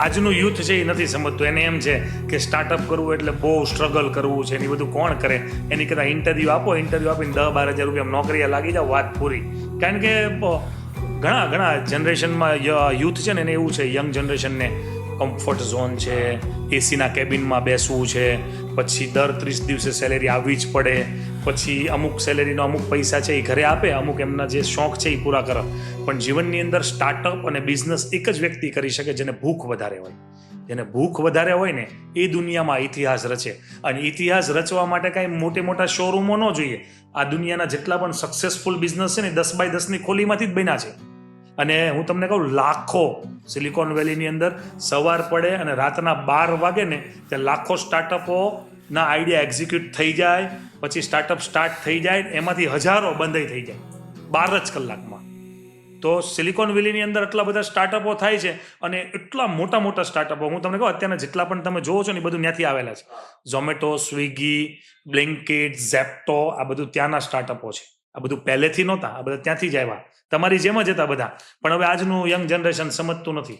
આજનું યુથ છે એ નથી સમજતું. એને એમ છે કે સ્ટાર્ટઅપ કરવું એટલે બહુ સ્ટ્રગલ કરવું છે એની બધું કોણ કરે? એની કરતાં ઇન્ટરવ્યૂ આપો ઇન્ટરવ્યૂ આપીને દસ બાર હજાર રૂપિયા નોકરીએ લાગી જાઓ, વાત પૂરી. કારણ કે ઘણા ઘણા જનરેશનમાં યુથ છે ને એને એવું છે યંગ જનરેશનને કમ્ફર્ટ ઝોન છે એસીના કેબિનમાં બેસવું છે, પછી દર ત્રીસ દિવસે સેલેરી આવવી જ પડે. પછી અમુક સેલેરીનો અમુક પૈસા છે એ ઘરે આપે, અમુક એમના જે શોખ છે એ પૂરા કરે. પણ જીવનની અંદર સ્ટાર્ટઅપ અને બિઝનેસ એક જ વ્યક્તિ કરી શકે જેને ભૂખ વધારે હોય. જેને ભૂખ વધારે હોય ને, એ દુનિયામાં ઇતિહાસ રચે. અને ઇતિહાસ રચવા માટે કાંઈ મોટે મોટા શોરૂમો ન જોઈએ. આ દુનિયાના જેટલા પણ સક્સેસફુલ બિઝનેસ છે ને, દસ બાય દસની ખોલીમાંથી જ બન્યા છે. અને હું તમને કહું, લાખો સિલિકોન વેલીની અંદર સવાર પડે અને રાતના બાર વાગે ને તે લાખો સ્ટાર્ટઅપો ના આઈડિયા એક્ઝિક્યુટ થઈ જાય, પછી સ્ટાર્ટઅપ સ્ટાર્ટ થઈ જાય, એમાંથી હજારો બંધ થઈ જાય, બાર જ કલાકમાં. તો સિલિકોન વેલીની અંદર એટલા બધા સ્ટાર્ટઅપો થાય છે અને એટલા મોટા મોટા સ્ટાર્ટઅપો હું તમને કહું, અત્યારના જેટલા પણ તમે જોવો છો ને એ બધું ત્યાંથી આવેલા છે. ઝોમેટો સ્વિગી બ્લિંકિટ ઝેપ્ટો આ બધું ત્યાંના સ્ટાર્ટઅપો છે. આ બધું પહેલેથી નહોતા, આ બધા ત્યાંથી જ આવ્યા. તમારી જેમ જ હતા બધા. પણ હવે આજનું યંગ જનરેશન સમજતું નથી.